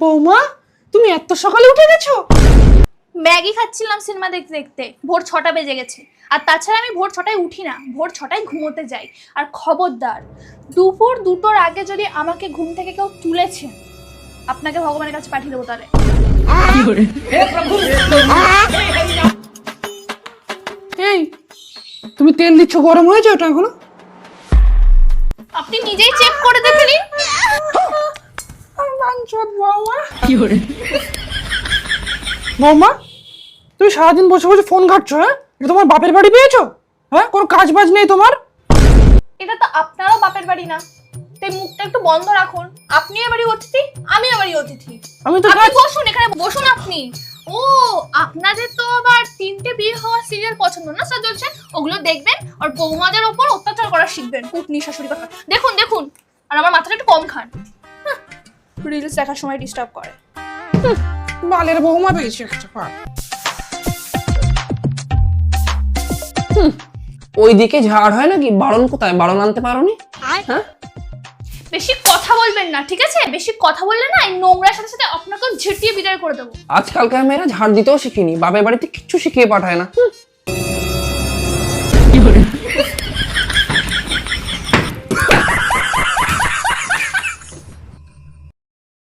বৌমা তুমি এত সকালে উঠে গেছো? ম্যাগি খাচ্ছিলাম সিনেমা দেখতে দেখতে ভোর ছটা বেজে গেছে। আর তাছাড়া আমি ভোর ছটায় উঠি না ভোর ছটায় ঘুমোতে যাই। আর খবরদার দুপুর দুটোর আগে যদি আমাকে ঘুম থেকে কেউ তুলেছে আপনাকে ভগবানের কাছে পাঠিয়ে দেবো তাহলে। এই তুমি তেল দিচ্ছ গরম হয়েছে ওটা এখনও? আপনি নিজেই চেক করে দেখে নিন বৌমা বৌমা তুমি সারাদিন বসে বসে ফোন ঘাটছো হ্যাঁ? এটা তোমার বাপের বাড়ি পেয়েছ? হ্যাঁ? কোনো কাজ বাজ নেই তোমার? এটা তো আপনারও বাপের বাড়ি না। তাই মুখটা একটু বন্ধ রাখুন। আপনি এবারই অতিথি আমি এবারই অতিথি। আমি তো আপনি বসুন এখানে বসুন আপনি। ও আপনাদের তো আবার তিনটে বিয়ে হওয়া সিরিয়াল পছন্দ না স্যার চলছে ওগুলো দেখবেন আর বৌমাদের ওপর অত্যাচার করা শিখবেন। কুটনি শাশুড়ি কথা। দেখুন দেখুন। আর আমার মাথাটা একটু কম খান। রিলস দেখার সময় ডিস্টার্ব করে। বালের বৌমা পেয়েছি একটা পার ওইদিকে ঝাড় হয় নাকি? বারণ কোথায়? বারণ আনতে পারোনি? হ্যাঁ? বেশি কথা বলবেন না ঠিক আছে? বেশি কথা বললে না এই নোংরার সাথে সাথে আপনাকে ঝেঁটিয়ে বিদায় করে দেবো। আজকালকার মেয়েরা ঝাড় দিতেও শিখিনি। বাপের বাড়িতে কিচ্ছু শিখিয়ে পাঠায় না।